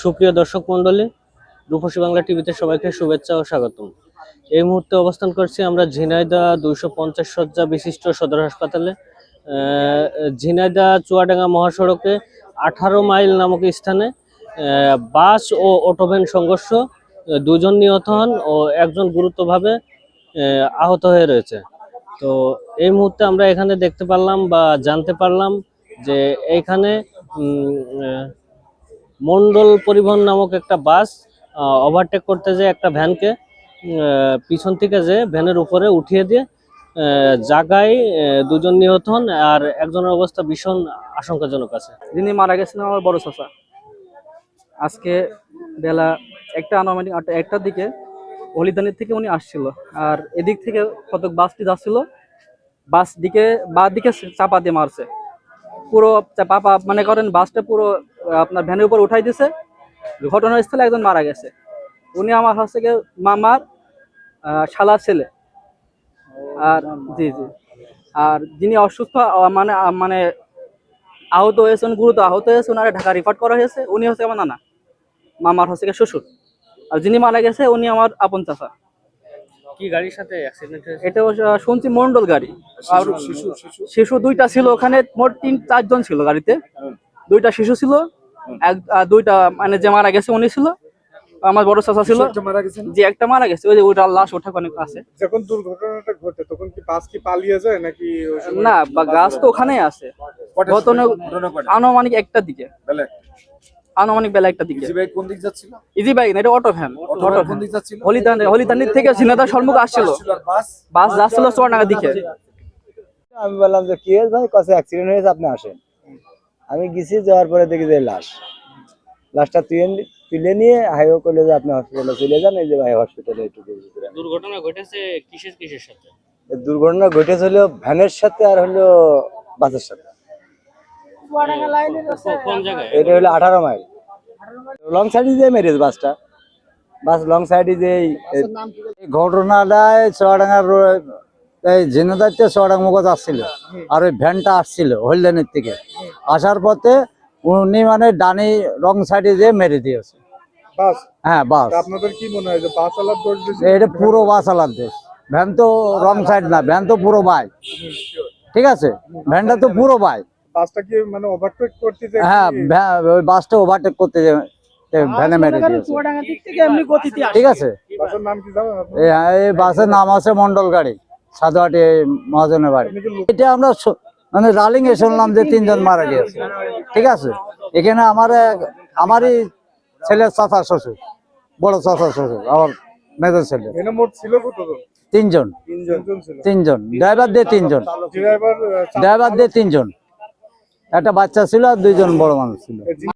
সুপ্রিয় দর্শক মণ্ডলী, রূপসী বাংলা টিভিতে সবাইকে শুভেচ্ছা ও স্বাগতম। এই মুহূর্তে অবস্থান করছি আমরা ঝিনাইদা দুইশো পঞ্চাশ শয্যা বিশিষ্ট সদর হাসপাতালে। ঝিনাইদা চুয়াডাঙ্গা মহাসড়কে আঠারো মাইল নামক স্থানে বাস ও অটোভ্যান সংঘর্ষ দুজন নিহত হন ও একজন গুরুত্বভাবে আহত হয়ে রয়েছে। তো এই মুহূর্তে আমরা এখানে দেখতে পারলাম বা জানতে পারলাম যে এইখানে মন্ডল পরিবহন নামক একটা বাস ওভারটেক করতে যে একটা ভ্যানকে পিছন থেকে যে ভ্যানের উপরে উঠিয়ে দিয়ে আহ, দুজন নিহত হন আর একজনের অবস্থা ভীষণ আশঙ্কাজনক আছে। যিনি মারা গেছেন আমার বড় চাচা। আজকে বেলা একটা আনুমানিক একটার দিকে হলিদানের থেকে উনি আসছিল আর এদিক থেকে কতক বাসটি যাচ্ছিল বাস দিকে বা দিকে চাপা দিয়ে মারছে। পুরো পাপা মানে করেন বাসটা পুরো আপনার ভ্যানের উপর উঠাই দিছে। ঘটনাস্থলে একজন মারা গেছে। উনি আমার কাছ থেকে মামার শালার ছেলে। আর জি জি। আর যিনি অসুস্থ মানে মানে আহত হয়েছেন, গুরুতর আহত হয়েছে ওনারা ঢাকা রিফার করা হয়েছে। উনি হচ্ছে আমার নানা, মামার হচ্ছে গিয়ে শ্বশুর। আর যিনি মারা গেছে, উনি আমার আপন চাচা। কি গাড়ির সাথে অ্যাক্সিডেন্ট হয়েছে? এটা শুনছি মন্ডল গাড়ি। আর শিশু দুইটা ছিল ওখানে মোট তিন চারজন ছিল গাড়িতে। দুইটা শিশু ছিল এক দুইটা মানে যে মারা গেছে উনি ছিল আমার বড় চাচা ছিল। একটা মারা গেছেন যে একটা মারা গেছে ওই যে ওইটার লাশ ওঠা অনেক আছে। যখন দুর্ঘটনাটা ঘটে তখন কি বাস কি পালিয়ে যায় নাকি না গাছ তো ওখানেই আছে। ঘটনা আনুমানিক একটা দিকে। আনুমানিক বেলা একটা দিকে। ইজি বাইক কোন দিক যাচ্ছিল? ইজি বাইক না এটা অটো ভ্যান অটো অটো কোন দিক যাচ্ছিল? হলিদান হলিদানির থেকে ঝিনাদা সম্মুখ আসছিল। বাস? বাস যাচ্ছিল চুয়াডাঙ্গার দিকে। আমি বললাম যে কি হয়েছে ভাই? কাছে অ্যাক্সিডেন্ট হয়েছে? আপনি আসেন। আমি গেছি যাওয়ার পরে দেখি যে লাশ। লাশটা তুলে নি- তুলে নিয়ে হাইও করলে যে আপনি হসপিটালে চলে যান এই যে ভাই হসপিটালে একটু দুর্ঘটনা ঘটেছে কিসের কিসের সাথে? দুর্ঘটনা ঘটেছে হলো ভ্যানের সাথে আর হলো বাসের সাথে। এটা হলো আঠারো মাইল। লং সাইডে যে মেরেজ বাসটা? বাস লং সাইডে যে ঘটনাটায় চুয়াডাঙ্গার এই ঝিনাদারতে চুয়াডাঙ্গা মুখ আসছিল। আর ওই ভ্যানটা আসছিল হলদানের থেকে আসার পথে উনি মানে ডানি রং সাইডে যে মেরে দিয়েছে। হ্যাঁ বাস। আপনাদের কি মনে হয় বাস আলার দোষ এটা পুরো বাস আলার দেশ। ভ্যান তো রং সাইড না ভ্যান তো পুরো বাই। ঠিক আছে? ভ্যানটা তো পুরো বাই। বাসটা কি মানে ওভারটেক করতে হ্যাঁ ভ্যা- ওই বাসটা ওভারটেক করতে যে ভ্যানে মেরে ঠিক আছে। বাসের নাম এই বাসের আছে মন্ডল গাড়ি সাধুয়াটি মহাজনের বাড়ি। এটা আমরা মানে রালিং এ শুনলাম যে তিনজন মারা গিয়েছে। ঠিক আছে? এখানে আমার এক- আমারই ছেলের চাচা শ্বশুর বড় চাচা শ্বশুর আমার মেজর ছেলে। এখানে মোট ছিল কতজন? তিনজন। তিনজন ড্রাইভার দিয়ে তিনজন। ড্রাইভার ড্রাইভার দিয়ে তিনজন। একটা বাচ্চা ছিল আর দুইজন বড় মানুষ ছিল।